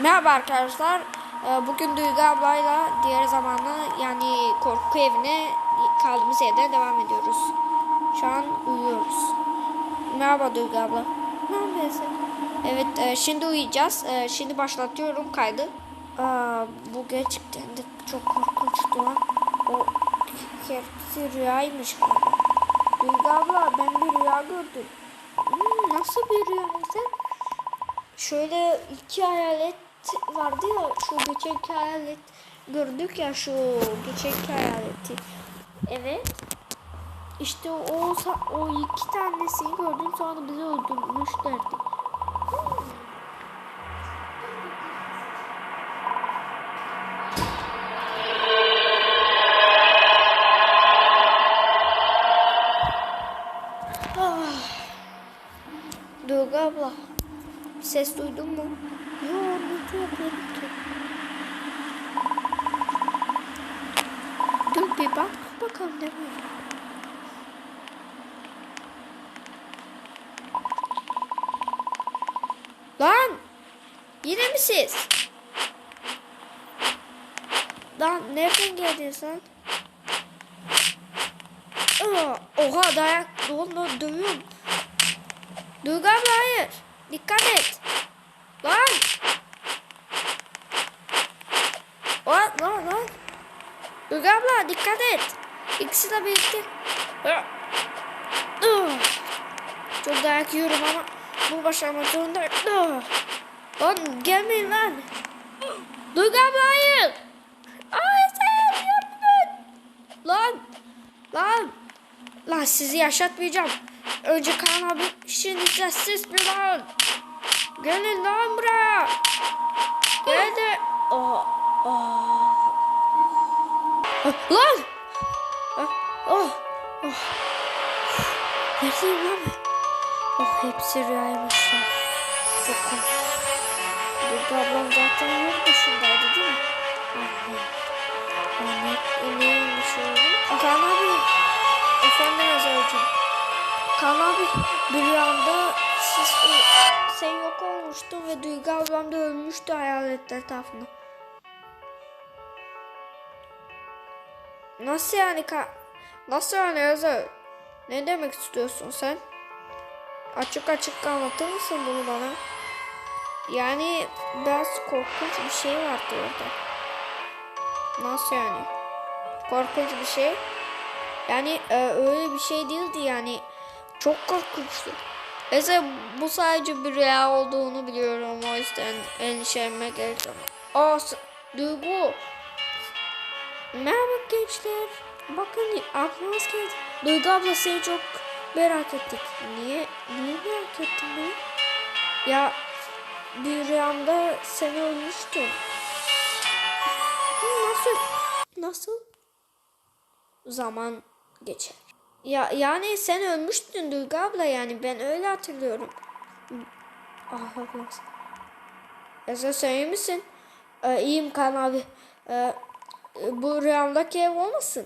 Merhaba arkadaşlar. Ee, Bugün Duygu ablayla diğer zamanla yani korku evine kaldığımız yerden devam ediyoruz. Şu an uyuyoruz. Merhaba Duygu abla. Ne yapıyorsun? Evet e, şimdi uyuyacağız. E, Şimdi başlatıyorum kaydı. Aa, bu gerçekten de çok korkunçtu lan. O hepsi rüyaymış galiba. Duygu abla ben bir rüya gördüm. Hmm, nasıl bir rüya sen? şöyle iki hayalet vardı ya şu geçen iki hayalet gördük ya şu geçen iki hayaleti. Evet. İşte o o iki tanesini gördüm sonra bizi öldürmüşlerdi. Ah. Duygu abla. Ses duydun mu? Yok ne yapıyorum ki? Bir bak bakalım ne var. Lan! Yine mi siz? Lan nereden geldin sen? Aa, oha dayak oğlum dövüyorum. Duygu abla hayır. Dikkat et. Lan. Lan lan lan. Duygu abla dikkat et. İkisi de birlikte. Çok dayak yiyorum ama bu başarmak zorundayım. Ah. Lan gelmeyin lan. Duygu abla hayır. Ay sen. Lan. Lan. Lan sizi yaşatmayacağım. Önce Kaan abi şimdi sessiz bir lan. Gelin lan buraya. Gel de. Oh, oh. Ah, Lan. Ah, Oh. Oh. Neredeyim lan? Oh hepsi rüyaymış ya. Çok korktum. Duygu ablam zaten yurt dışındaydı değil mi? Anne. Neymiş oğlum? Kaan abi. Efendim Özer'cim. Kaan abi bir rüyamda siz, sen yok olmuştun ve Duygu ablam da ölmüştü hayaletler tarafında. Nasıl yani ka Nasıl yani Özer? Ne demek istiyorsun sen? Açık açık anlatır mısın bunu bana? Yani biraz korkunç bir şey vardı orada. Nasıl yani? Korkunç bir şey. Yani e, öyle bir şey değildi yani. Çok korkunçtu. Neyse bu sadece bir rüya olduğunu biliyorum. O yüzden endişelenme gerek yok. Aa, Duygu. Merhaba gençler. Bakın aklınız geldi. Duygu abla seni çok merak ettik. Niye? Niye merak ettin beni? Ya bir rüyamda seni ölmüştüm. Nasıl? Nasıl? Zaman geçer. Ya yani sen ölmüştün Duygu abla yani ben öyle hatırlıyorum. Ah ablas. Esa sen iyi misin? Ee, iyiyim Kaan abi. Ee, bu rüyamdaki ev olmasın?